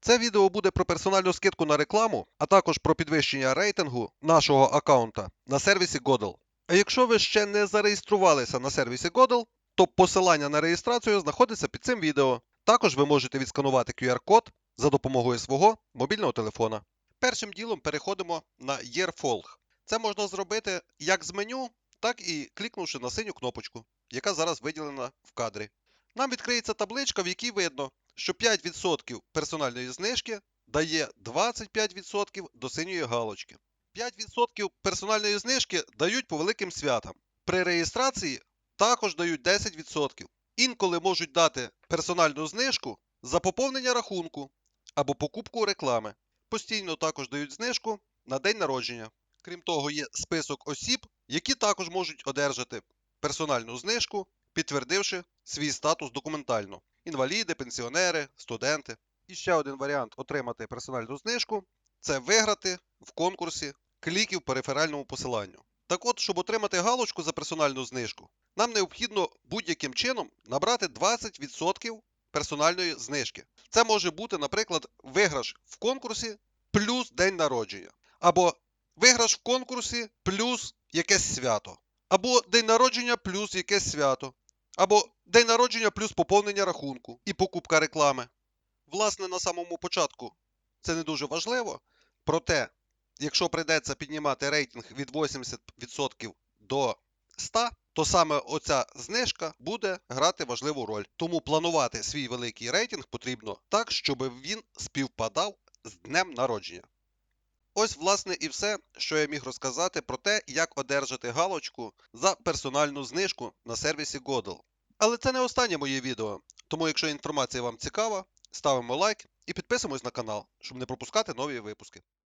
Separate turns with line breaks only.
Це відео буде про персональну скидку на рекламу, а також про підвищення рейтингу нашого аккаунта на сервісі Godel. А якщо ви ще не зареєструвалися на сервісі Godel, то посилання на реєстрацію знаходиться під цим відео. Також ви можете відсканувати QR-код за допомогою свого мобільного телефона. Першим ділом переходимо на Yearfolg. Це можна зробити як з меню, так і клікнувши на синю кнопочку, яка зараз виділена в кадрі. Нам відкриється табличка, в якій видно, що 5% персональної знижки дає 25% до синьої галочки. 5% персональної знижки дають по великим святам. При реєстрації також дають 10%. Інколи можуть дати персональну знижку за поповнення рахунку або покупку реклами. Постійно також дають знижку на день народження. Крім того, є список осіб, які також можуть одержати персональну знижку, підтвердивши свій статус документально: інваліди, пенсіонери, студенти. І ще один варіант отримати персональну знижку це виграти в конкурсі кліків по реферальному посиланню. Так от, щоб отримати галочку за персональну знижку, нам необхідно будь-яким чином набрати 20% персональної знижки. Це може бути, наприклад, виграш в конкурсі плюс день народження, або виграш в конкурсі плюс якесь свято, або день народження плюс якесь свято, або день народження плюс поповнення рахунку і покупка реклами. Власне, на самому початку це не дуже важливо, проте, якщо прийдеться піднімати рейтинг від 80% до 100%, то саме оця знижка буде грати важливу роль. Тому планувати свій великий рейтинг потрібно так, щоб він співпадав з днем народження. Ось, власне, і все, що я міг розказати про те, як одержати галочку за персональну знижку на сервісі Godel. Але це не останнє моє відео, тому якщо інформація вам цікава, ставимо лайк і підписуємось на канал, щоб не пропускати нові випуски.